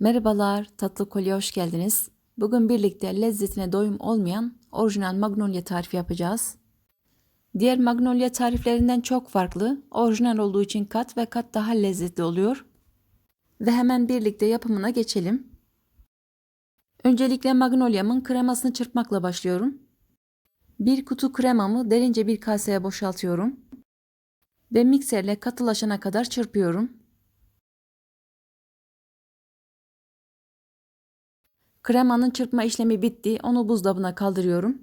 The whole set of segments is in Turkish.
Merhabalar, tatlı kolye hoş geldiniz. Bugün birlikte lezzetine doyum olmayan orijinal magnolia tarifi yapacağız. Diğer magnolia tariflerinden çok farklı, orijinal olduğu için kat ve kat daha lezzetli oluyor. Ve hemen birlikte yapımına geçelim. Öncelikle magnolia'mın kremasını çırpmakla başlıyorum. Bir kutu kremamı derince bir kaseye boşaltıyorum. Ve mikserle katılaşana kadar çırpıyorum. Kremanın çırpma işlemi bitti. Onu buzdolabına kaldırıyorum.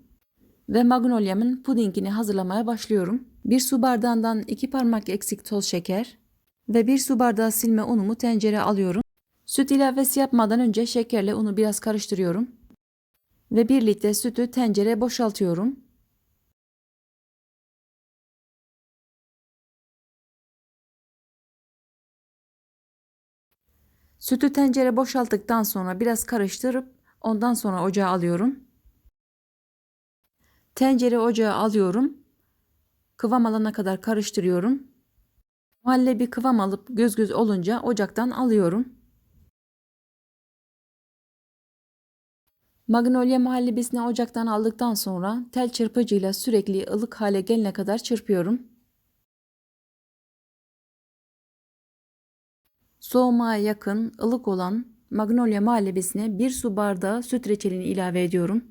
Ve magnolia'mın pudingini hazırlamaya başlıyorum. Bir su bardağından iki parmak eksik toz şeker ve bir su bardağı silme unumu tencereye alıyorum. Süt ilavesi yapmadan önce şekerle unu biraz karıştırıyorum. Ve bir litre sütü tencereye boşaltıyorum. Sütü tencere boşalttıktan sonra biraz karıştırıp ondan sonra ocağa alıyorum. Tencere ocağa alıyorum. Kıvam alana kadar karıştırıyorum. Muhallebi kıvam alıp göz göz olunca ocaktan alıyorum. Magnolia muhallebisini ocaktan aldıktan sonra tel çırpıcıyla sürekli ılık hale gelene kadar çırpıyorum. Soğumaya yakın, ılık olan magnolia muhallebisine bir su bardağı süt reçelini ilave ediyorum.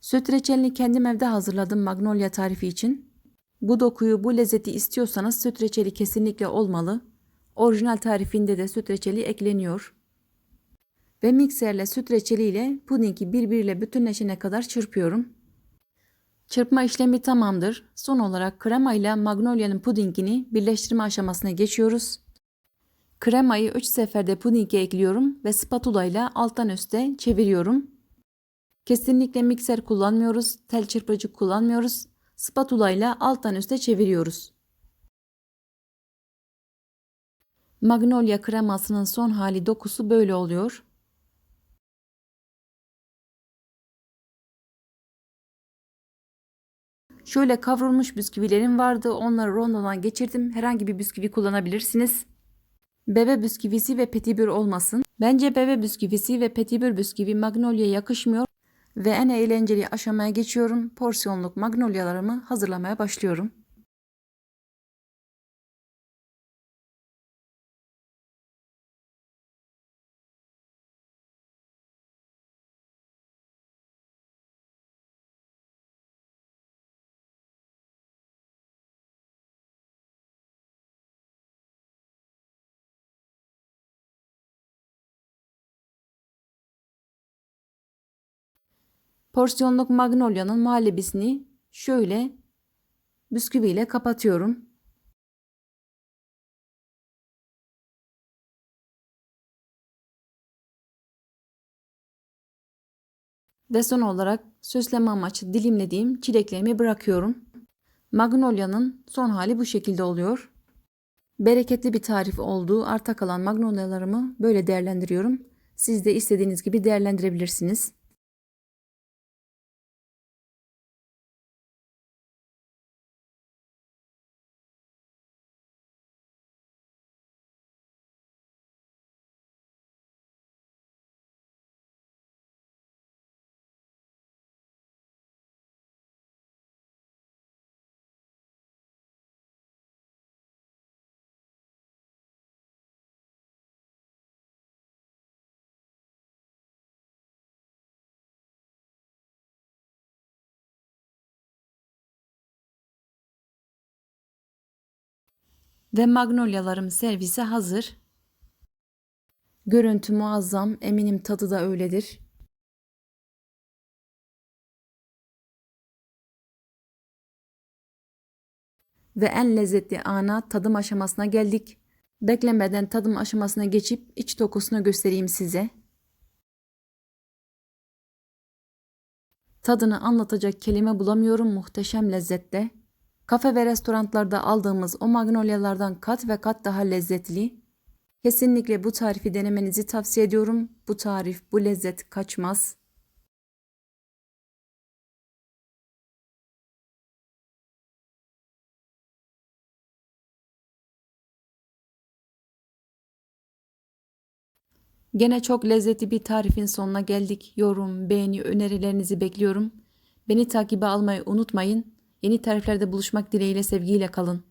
Süt reçelini kendim evde hazırladım magnolia tarifi için. Bu dokuyu, bu lezzeti istiyorsanız süt reçeli kesinlikle olmalı. Orijinal tarifinde de süt reçeli ekleniyor. Ve mikserle süt reçeli ile pudingi birbiriyle bütünleşene kadar çırpıyorum. Çırpma işlemi tamamdır. Son olarak krema ile magnolia'nın pudingini birleştirme aşamasına geçiyoruz. Kremayı 3 seferde pudinge ekliyorum ve spatula ile alttan üste çeviriyorum. Kesinlikle mikser kullanmıyoruz, tel çırpıcı kullanmıyoruz. Spatula ile alttan üste çeviriyoruz. Magnolia kremasının son hali dokusu böyle oluyor. Şöyle kavrulmuş bisküvilerim vardı. Onları rondodan geçirdim. Herhangi bir bisküvi kullanabilirsiniz. Bebe bisküvisi ve petibür olmasın. Bence bebe bisküvisi ve petibür bisküvi magnolia yakışmıyor. Ve en eğlenceli aşamaya geçiyorum. Porsiyonluk magnolyalarımı hazırlamaya başlıyorum. Porsiyonluk magnolyanın muhallebisini şöyle bisküviyle kapatıyorum. Ve son olarak süsleme amaçlı dilimlediğim çileklerimi bırakıyorum. Magnolia'nın son hali bu şekilde oluyor. Bereketli bir tarif olduğu arta kalan magnolyalarımı böyle değerlendiriyorum. Siz de istediğiniz gibi değerlendirebilirsiniz. Ve magnolyalarım servise hazır. Görüntü muazzam, eminim tadı da öyledir. Ve en lezzetli ana tadım aşamasına geldik. Beklemeden tadım aşamasına geçip iç dokusunu göstereyim size. Tadını anlatacak kelime bulamıyorum muhteşem lezzette. Kafe ve restoranlarda aldığımız o magnolyalardan kat ve kat daha lezzetli. Kesinlikle bu tarifi denemenizi tavsiye ediyorum. Bu tarif, bu lezzet kaçmaz. Gene çok lezzetli bir tarifin sonuna geldik. Yorum, beğeni, önerilerinizi bekliyorum. Beni takibe almayı unutmayın. Yeni tariflerde buluşmak dileğiyle sevgiyle kalın.